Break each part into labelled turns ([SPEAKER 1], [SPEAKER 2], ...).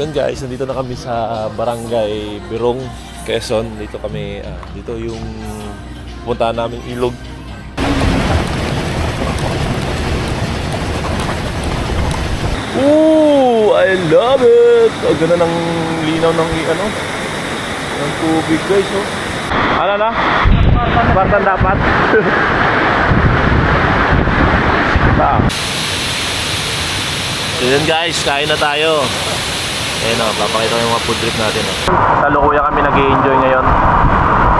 [SPEAKER 1] So guys, nandito na kami sa Barangay Birong, Quezon. Dito kami, ah, dito yung punta namin ilog. Ooh, I love it! Ang ganda ng linaw ng ano, ng tubig guys, oh. Ano na? Spartan dapat? Ta. So yun guys, kain na tayo. Ayun o, papakita ko yung mga food trip natin. Oh. Salukuyan kami nag enjoy ngayon.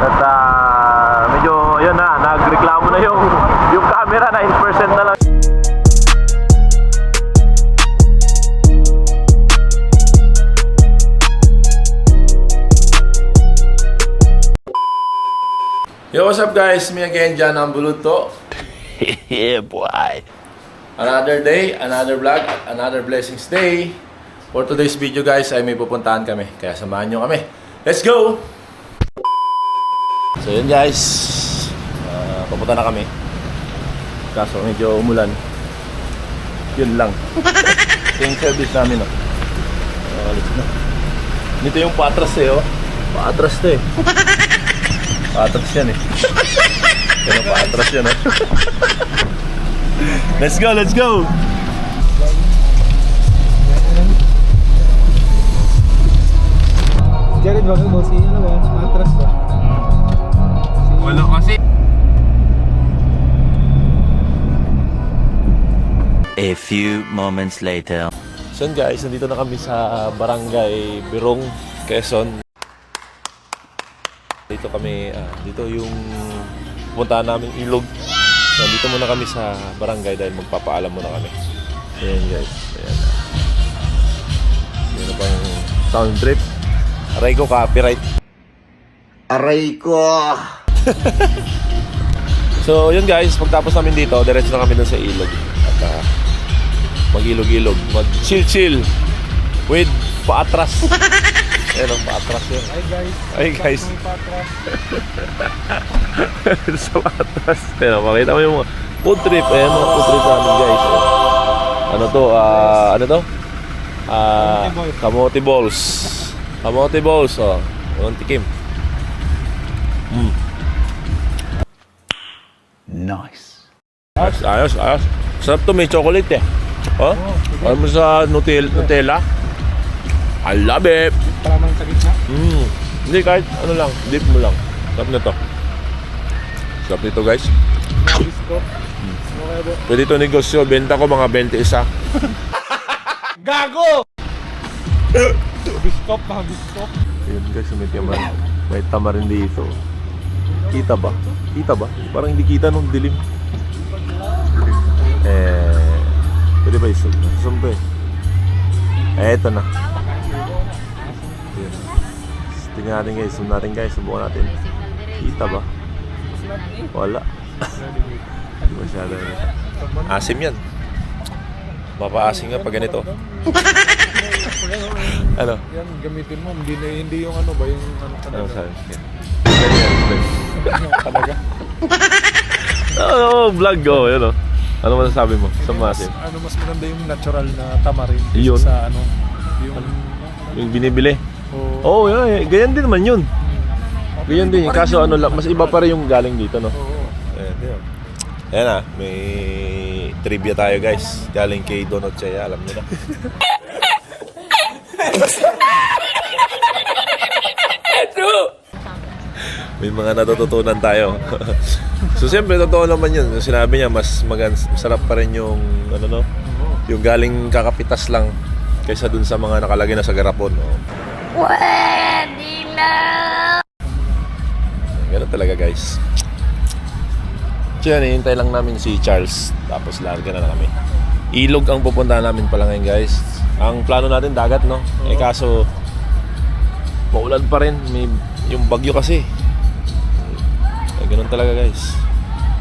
[SPEAKER 1] At ah, medyo, ayun na, nagreklamo na yung, yung camera, 9% na lang. Yo, what's up guys? Me again, Jan Ambuluto. yeah, boy. Another day, another vlog, another blessings day. For today's video guys, ay may pupuntahan kami. Kaya samahan nyo kami. Let's go! So yun guys, Ah, papunta na kami. Kaso medyo umulan. Yun lang. Ito yung service namin oh. Ah, alis na. Dito yung patras eh oh. Patras to eh. Patras yan eh. Pero patras yan oh. let's go, let's go!
[SPEAKER 2] Jared, wag mo si ano ba? Matras ba?
[SPEAKER 3] Wala kasi.
[SPEAKER 4] A few moments later.
[SPEAKER 1] So guys, nandito na kami sa Barangay Birong, Quezon. Dito kami, ah, dito yung punta namin ilog. So dito muna kami sa barangay dahil magpapaalam muna kami. Ayan guys, ayan. Yan na bang sound trip. Aray ko copyright.
[SPEAKER 4] Aray ko!
[SPEAKER 1] So yun guys, pagtapos namin dito, diretso na kami dun sa ilog. At ah, mag-ilog-ilog, mag-chill-chill with paatras. Ayan ang paatras yun.
[SPEAKER 2] Hi guys.
[SPEAKER 1] Hi guys. Sa patas. Ayan, makita mo yung mga food trip. Ayan mga food trip namin guys. Oh. Ano to? ah ano to? Ah, kamote balls. Kamote balls. Oh. Walang tikim. Mm.
[SPEAKER 4] Nice.
[SPEAKER 1] Ayos, ayos, ayos. Sarap to, may chocolate eh. Oh? Alam mo sa Nutella? Nutella? I love it.
[SPEAKER 2] Paramang sa gitna.
[SPEAKER 1] Mm. Hindi, kahit ano lang, dip mo lang. Sarap na to. Sarap nito guys.
[SPEAKER 2] Ba?
[SPEAKER 1] Pwede ito negosyo, benta ko mga 20 isa.
[SPEAKER 2] Gago! Biskop, mga biskop.
[SPEAKER 1] Ayun guys, may tamarin. May tamarin dito. Kita ba? Kita ba? Parang hindi kita nung dilim. Eh, pwede ba isog? Isog to eh. Eh, eto na. Ayun. Tingnan natin guys, zoom natin guys, subukan natin. Kita ba? Wala. Hindi masyado. Asim yan. Mapaasim nga pag ganito. ano?
[SPEAKER 2] Yan, gamitin mo. Hindi, na, hindi yung ano ba, yung ano
[SPEAKER 1] Ano
[SPEAKER 2] talaga.
[SPEAKER 1] sabi? Ganyan,
[SPEAKER 2] talaga.
[SPEAKER 1] Oo, oh, vlog ko, yun o. Ano masasabi mo sa
[SPEAKER 2] mas,
[SPEAKER 1] masim?
[SPEAKER 2] ano, mas maganda yung natural na tamarin.
[SPEAKER 1] Yun.
[SPEAKER 2] Sa ano, yung...
[SPEAKER 1] Yung binibili?
[SPEAKER 2] Oh,
[SPEAKER 1] Oo, oh, yun, eh. ganyan din naman yun.
[SPEAKER 2] okay,
[SPEAKER 1] Ganyan din. Kaso ano lang, mas iba pa rin yung galing dito, no?
[SPEAKER 2] Oo.
[SPEAKER 1] Ayan, yun. Ayan ah, may trivia tayo guys. Galing kay Donut Chea, alam niyo na. may mga natututunan tayo. so siyempre, totoo naman yun. Yung sinabi niya, mas magan masarap pa rin yung, ano no, yung galing kakapitas lang kaysa dun sa mga nakalagay na sa garapon. No?
[SPEAKER 5] Pwede na!
[SPEAKER 1] Ganun talaga guys. So hihintay lang namin si Charles. Tapos larga na, na kami. Ilog ang pupuntahan namin pala ngayon guys. Ang plano natin dagat no. Eh kaso maulan pa rin. May, yung bagyo kasi. Eh, ganun talaga guys.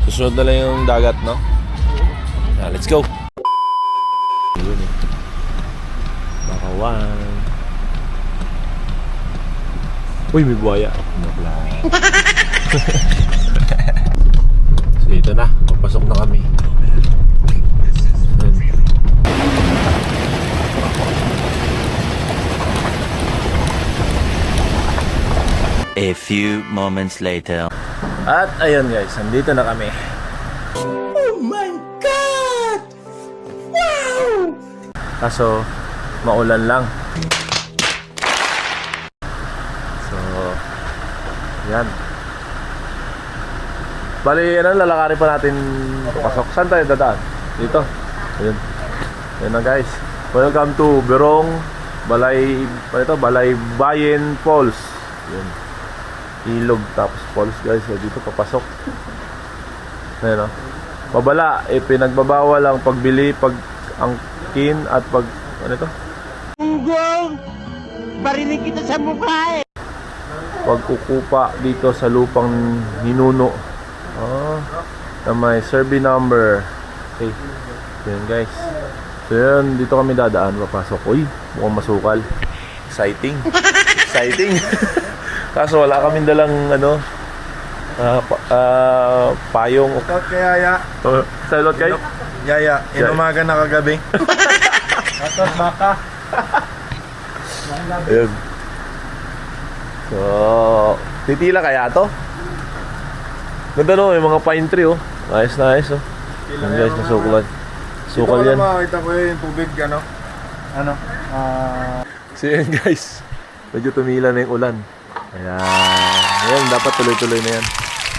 [SPEAKER 1] Susunod na lang yung dagat no. Ah, let's go. Yun eh. Bakawan. Uy, may buhaya. Lang. so, ito na. Papasok na kami.
[SPEAKER 4] A few moments later.
[SPEAKER 1] At ayun guys, nandito na kami. Oh my God! Wow! Kaso, maulan lang. So, yan. Bali, ano, lalakarin pa natin papasok. Saan tayo dadaan? Dito. Ayun. Ayun na guys. Welcome to Berong Balay, ano ito? Balay Bayan Falls. Yun. Ilog tapos falls guys. So, dito papasok. Ayun o. Mabala, eh, pinagbabawal ang pagbili, pag angkin at pag, ano ito? Pag-ukupa dito sa lupang hinuno. Oh, na may survey number. Okay. Yun guys. So yun, dito kami dadaan, papasok. Uy, mukhang masukal. Exciting. Exciting. Kaso wala kaming dalang ano, ah, pa- ah, payong.
[SPEAKER 2] Shout kay Yaya.
[SPEAKER 1] Uh, salot kay?
[SPEAKER 2] Yaya, inumaga na kagabi. Atos baka.
[SPEAKER 1] Ayun. So, titila kaya to? Ganda no, may mga pine tree oh. Ayos na ayos oh. Yan guys, nasukulan. Sukal yan.
[SPEAKER 2] makakita ko yung tubig, ano? Ano? Ah...
[SPEAKER 1] So yan guys, medyo tumila na yung ulan. Ayan. Ayan, dapat tuloy-tuloy na yan.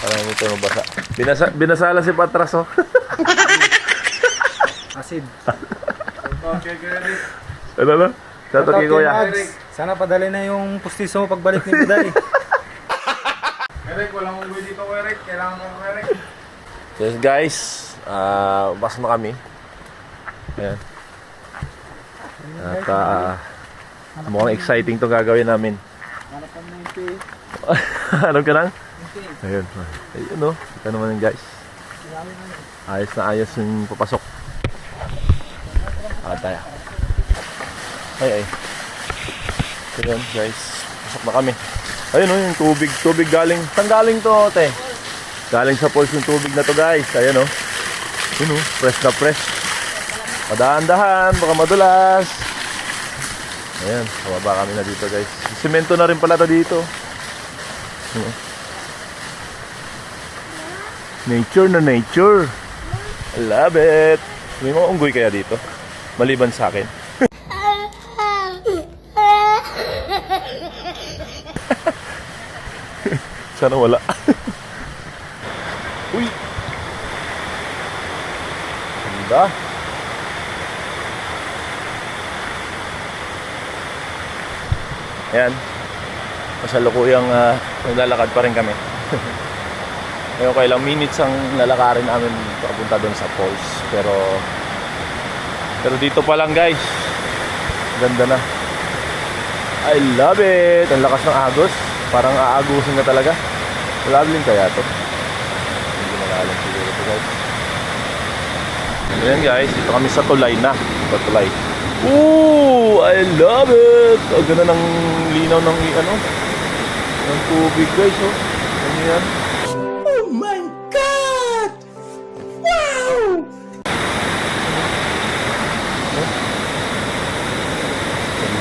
[SPEAKER 1] Para hindi ito mabasa. Binasa, binasala si Patras oh.
[SPEAKER 2] Acid. okay, Eric.
[SPEAKER 1] ano na? Sa to kay Kuya.
[SPEAKER 2] Sana padali na yung pustiso mo pagbalik ni Buday. Eric, walang unggoy dito, Eric. Kailangan mo, Eric.
[SPEAKER 1] So yes, guys, ah bas na kami. Ayan. At ah, mukhang exciting itong gagawin namin. Hanap ka lang? Ayun. Ayun no. Kita naman yun guys. Ayos na ayos yung papasok. Ah, tayo. Ay, ay. So yun guys. Pasok na kami. Ayun oh, yung tubig. Tubig galing. Saan galing to, te? Galing sa falls yung tubig na to guys. Ayan oh. Yun oh, fresh na fresh. Madahan-dahan, baka madulas. Ayan, kababa kami na dito guys. Simento na rin pala to dito. Nature na nature. I love it. May mga unggoy kaya dito? Maliban sa akin. Sana wala. Uy! Ganda. Ayan. Masalukuyang uh, naglalakad pa rin kami. Ngayon kay ilang minutes ang lalakarin namin papunta doon sa falls. Pero pero dito pa lang guys. Ganda na. I love it. Ang lakas ng agos. Parang aagusin na talaga. Traveling kaya to. Hindi malalim siguro to guys. Ayan guys, dito kami sa tulay na. Sa tulay. Ooh, I love it! Ang ganda ng linaw ng ano, ng tubig guys, oh. Ano yan?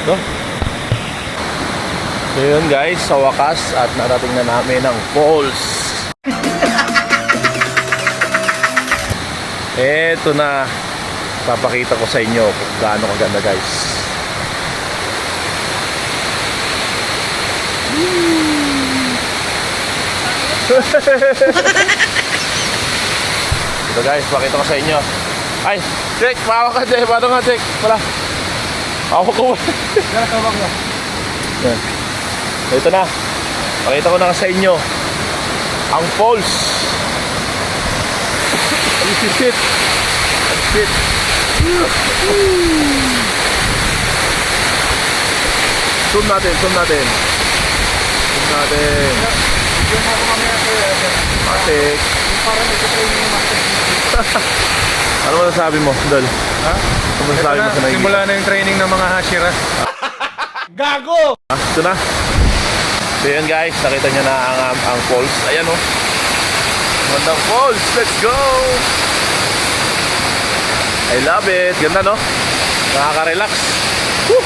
[SPEAKER 1] Ganda. So yun guys, sa wakas at narating na namin ang falls. Eto na, papakita ko sa inyo kung gaano kaganda guys. Ito guys, pakita ko sa inyo. Ay, check, pawa ka dyan. Paano nga check? Wala. Ako ko. Yan. So, ito na. Pakita ko na sa inyo. Ang falls. This is it. That's it. Zoom natin, zoom natin. Zoom natin. Matik. ano mo nasabi mo, Dol?
[SPEAKER 2] Ha?
[SPEAKER 1] Ano mo nasabi mo sa nakikita?
[SPEAKER 2] Simula na yung training ng mga hashira.
[SPEAKER 1] Ah, ito na. So yun guys, nakita nyo na ang, ang, ang falls. Ayan o. Oh. Magandang falls. Let's go! I love it. Ganda no? Nakaka-relax. Woo!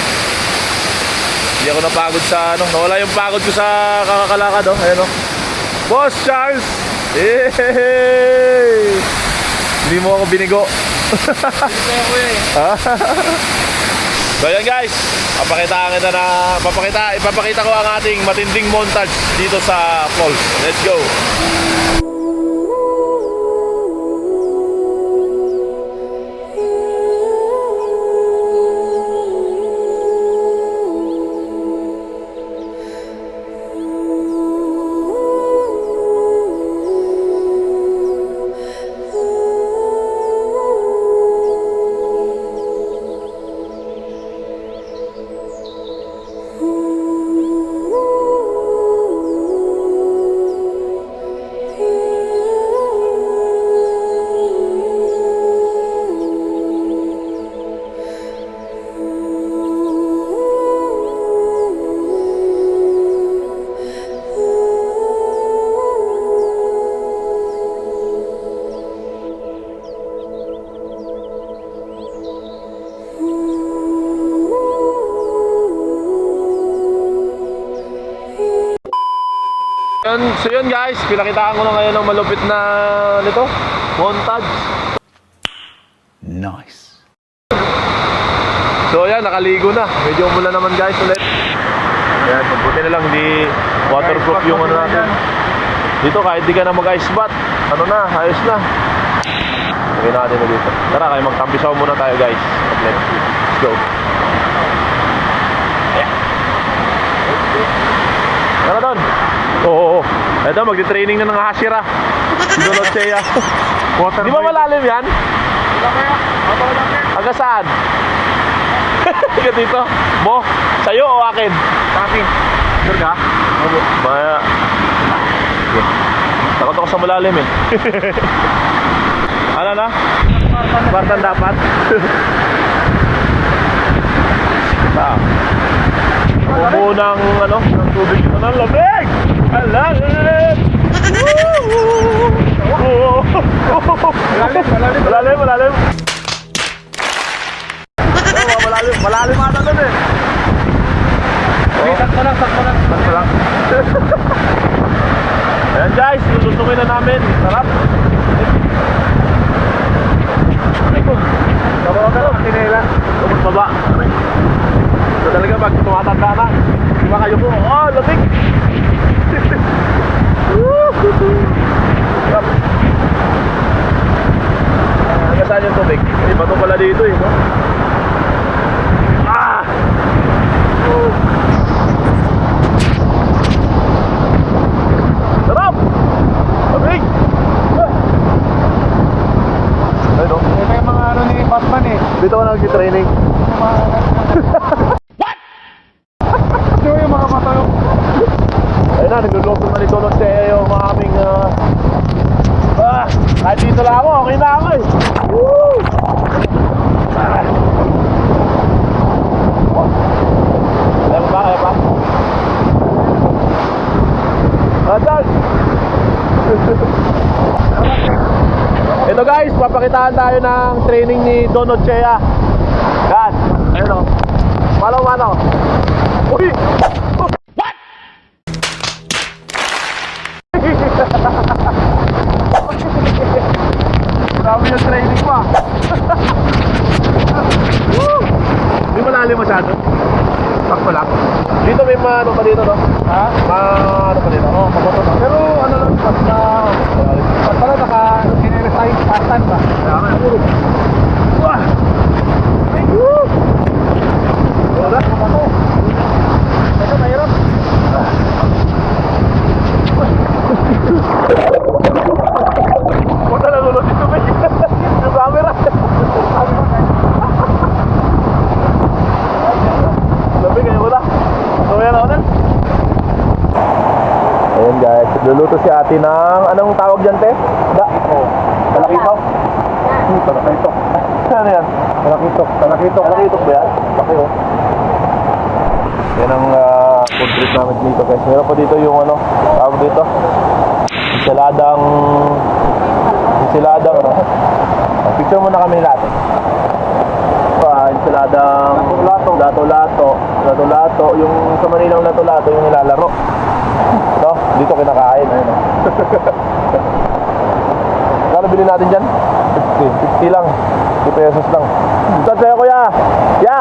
[SPEAKER 1] Hindi ako napagod sa ano. Nawala yung pagod ko sa kakakalakad oh. Ayan oh. Boss Charles! Yay! Hindi mo ako binigo. so yan guys, papakita kita na papakita ipapakita ko ang ating matinding montage dito sa falls. Let's go. So yun guys, pinakitaan ko na ngayon ng malupit na nito, montage.
[SPEAKER 3] Nice.
[SPEAKER 1] So yan, nakaligo na. Medyo umulan naman guys ulit. Yan, mabuti na lang, hindi waterproof yung ano natin. Dito kahit di ka na mag-ice bath, ano na, ayos na. Natin na dito. Tara, kayo magtampisaw muna tayo guys. Let's go. Yeah. Tara doon. Oo. Ito, magti-training na ng Hashira. Si Don Otsea. Di ba malalim yan? Hanggang saan? Hanggang dito? Mo, sa'yo o akin? Akin. Sure ka? Oo. Maya. Takot ako sa malalim eh. ano na? Spartan dapat? ah. Umuo ng ano, ng tubig ng lamig! Ang lalim! Woo! Malalim, malalim. Malalim, malalim. Oo, malalim, malalim ata dun eh. Oh.
[SPEAKER 2] Sakto lang, sakto lang.
[SPEAKER 1] Sakto lang. Ayan guys, lulutukin na namin. Sarap. Ay ko. Tabaw ka lang. Tinela. Tumot baba. Ito talaga pag tumatanda na. Di ba kayo po? Oh, lamig. Ah, saan yung tubig? May bato pala dito eh, no? Ah! Sarap! Lamig! Ayun o.
[SPEAKER 2] Ito yung mga ano ni Batman eh.
[SPEAKER 1] Dito ka nag-training.
[SPEAKER 2] Ito yung mga mata yung...
[SPEAKER 1] Ayun na, nagluloko na ni Tulot sa yung mga aming... ah ah, lang ako, okay na ako eh. Woo! Pa ba? Ah, Charles! Ito guys, papakitaan tayo ng training ni Don Ochea. Yan. Ayun o. Mano, mano. Uy! Pa dito, no?
[SPEAKER 2] Ha?
[SPEAKER 1] Ano pa dito? Oo, paboto na.
[SPEAKER 2] Pero ano lang, pas na... Pas pala naka... Sineresign Spartan ba?
[SPEAKER 1] Kaya nga. Wah!
[SPEAKER 2] Woo!
[SPEAKER 1] Wala.
[SPEAKER 2] Ano? Ito, mahirap.
[SPEAKER 1] Punta na lulot dito, Bay. Yung camera. Guys, luluto si ate ng anong tawag dyan te? Da. Talakitok. Hmm, talakitok. Ano yan? Talakitok. Talakitok. Talakitok ba yan? Laki oh. Yan ang uh, food trip namin dito guys. Meron pa dito yung ano, tawag dito. Ensaladang ensaladang ano. Picture muna kami natin. Pa, ensaladang Lato-lato. Lato-lato. Yung sa Manilang lato-lato yung nilalaro. No? Dito kinakain. Ayun, no? Kano bilhin natin dyan? 50. 50 lang. 50 pesos lang. Dito sa'yo kuya. Ya!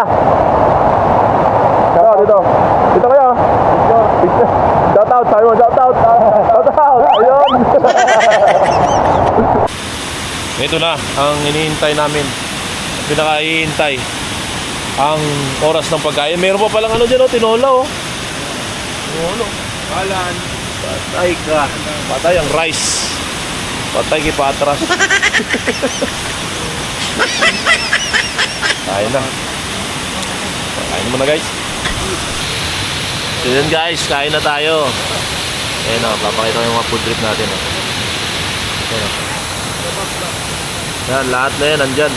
[SPEAKER 1] Dito, dito. Dito kayo. Picture. Shout out. Sabi mo, shout out. Shout out. Ayun. Ito na ang hinihintay namin. Pinakahihintay ang oras ng pagkain. Meron pa palang ano dyan, oh, tinola, oh. Tinola.
[SPEAKER 3] Balan.
[SPEAKER 1] Patay ka. Patay ang rice. Patay kay Patras. Kain na. Kain mo na guys. So yun guys, kain na tayo. Ayan o, papakita ko yung mga food trip natin. Oh. Ayan o. Yan, lahat na yan, nandyan.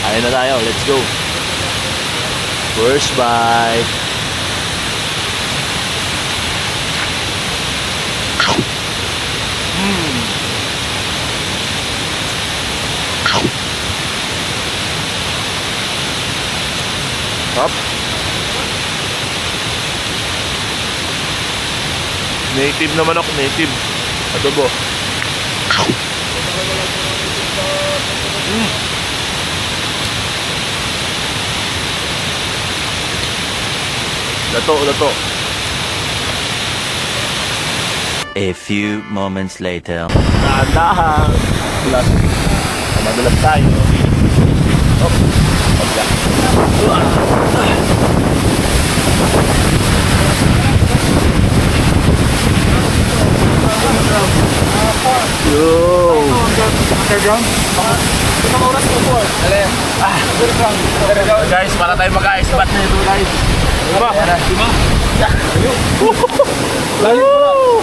[SPEAKER 1] Kain na tayo, let's go. First bite. Up. Native naman ako, native. Adobo. Mm. Lato, lato.
[SPEAKER 4] A few moments later.
[SPEAKER 1] Dahan-dahan. Madulas tayo. Oh. Guys, para tayo mag-spot na ito guys. Diba? Diba?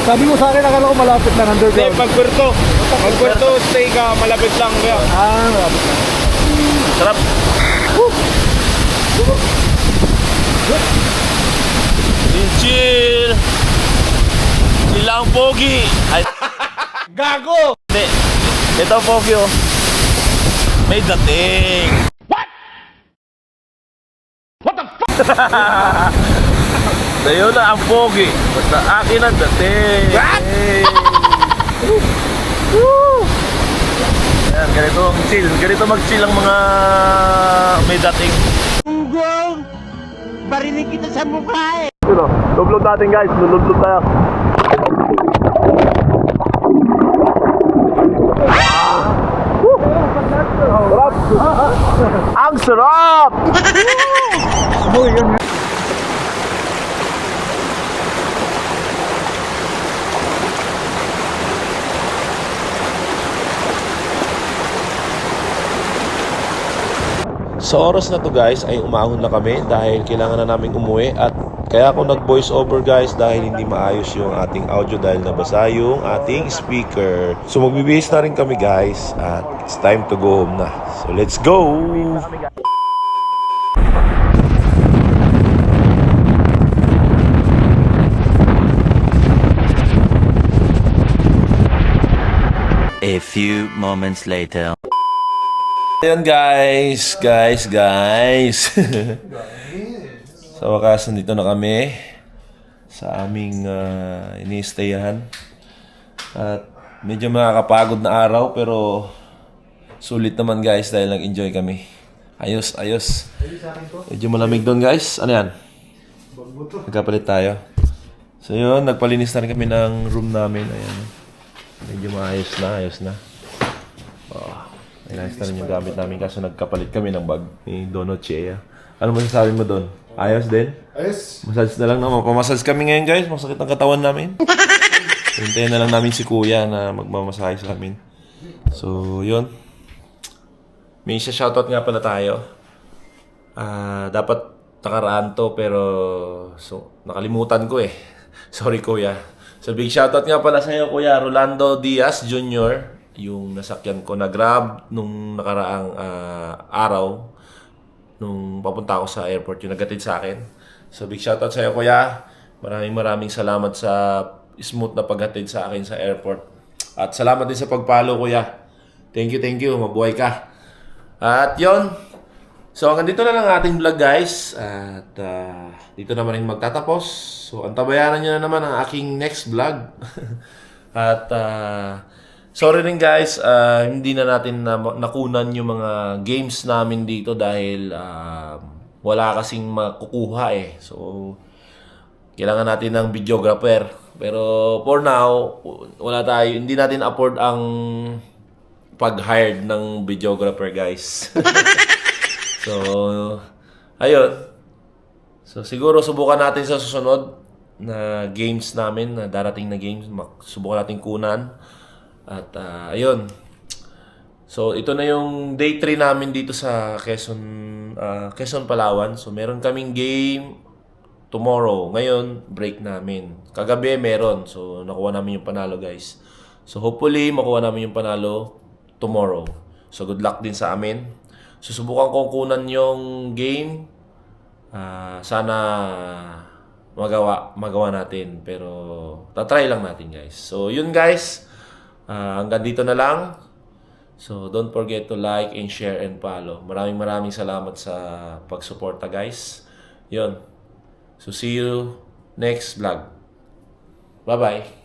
[SPEAKER 2] Sabi mo sa akin, akala ko malapit lang
[SPEAKER 3] Hindi,
[SPEAKER 2] underground.
[SPEAKER 3] pag Puerto. Pag Puerto, stay ka, malapit lang. Kaya.
[SPEAKER 2] Ah, malapit lang.
[SPEAKER 1] Sarap. Chill, chill. Lang, pogi. Ay,
[SPEAKER 3] Gago!
[SPEAKER 1] Ito, pogi, oh. May dating. What? What the fuck? Sa'yo na ang pogi. Basta akin ang dating. What? Woo! Yan, ganito ang chill. Ganito mag-chill ang mga may dating.
[SPEAKER 6] Gunggong! Barinig kita sa mukha eh!
[SPEAKER 1] Yun o, lublog natin guys, lulublog tayo. Ang sarap! Sa oras na to guys ay umahon na kami dahil kailangan na namin umuwi at kaya ako nag voice over guys dahil hindi maayos yung ating audio dahil nabasa yung ating speaker. So magbibihis na rin kami guys at it's time to go home na. So let's go!
[SPEAKER 4] A few moments later.
[SPEAKER 1] Ayan guys, guys, guys. sa wakas, nandito na kami sa aming uh, ini-stayan. At medyo nakakapagod na araw pero sulit naman guys dahil nag-enjoy kami. Ayos, ayos. Medyo malamig doon guys. Ano yan? Nagkapalit tayo. So yun, nagpalinis na rin kami ng room namin. Ayan. Medyo maayos na, ayos na. Oh, ayos na rin yung gamit namin kaso nagkapalit kami ng bag ni Dono Chea. Ano masasabi mo doon? Ayos din?
[SPEAKER 2] Ayos.
[SPEAKER 1] Massage na lang naman. Pamassage kami ngayon guys. Masakit ang katawan namin. Hintayin na lang namin si kuya na magmamasahe sa amin. So, yun. May isa shoutout nga pala tayo. Ah, dapat nakaraan to pero so, nakalimutan ko eh. Sorry kuya. So big shoutout nga pala sa iyo kuya Rolando Diaz Jr. Yung nasakyan ko na grab nung nakaraang ah, araw nung papunta ako sa airport yung nagatid sa akin. So big shoutout sa iyo kuya. Maraming maraming salamat sa smooth na paghatid sa akin sa airport. At salamat din sa pagpalo kuya. Thank you, thank you. Mabuhay ka. At yon So hanggang dito na lang ang ating vlog guys. At ah, dito naman rin magtatapos. So antabayanan nyo na naman ang aking next vlog. At ah, sorry rin guys, ah, hindi na natin na, nakunan yung mga games namin dito dahil ah, wala kasing makukuha eh. So kailangan natin ng videographer. Pero for now, wala tayo, hindi natin afford ang pag-hired ng videographer guys. So, ayun. So, siguro subukan natin sa susunod na games namin, na darating na games, subukan natin kunan. At, ah, ayun. So, ito na yung day 3 namin dito sa Quezon, ah, Quezon, Palawan. So, meron kaming game tomorrow. Ngayon, break namin. Kagabi, meron. So, nakuha namin yung panalo, guys. So, hopefully, makuha namin yung panalo tomorrow. So, good luck din sa amin. Susubukan kong kunan yung game. Ah, sana magawa magawa natin pero tatry lang natin guys. So yun guys. Ah, hanggang dito na lang. So don't forget to like and share and follow. Maraming maraming salamat sa pagsuporta guys. Yun. So see you next vlog. Bye-bye.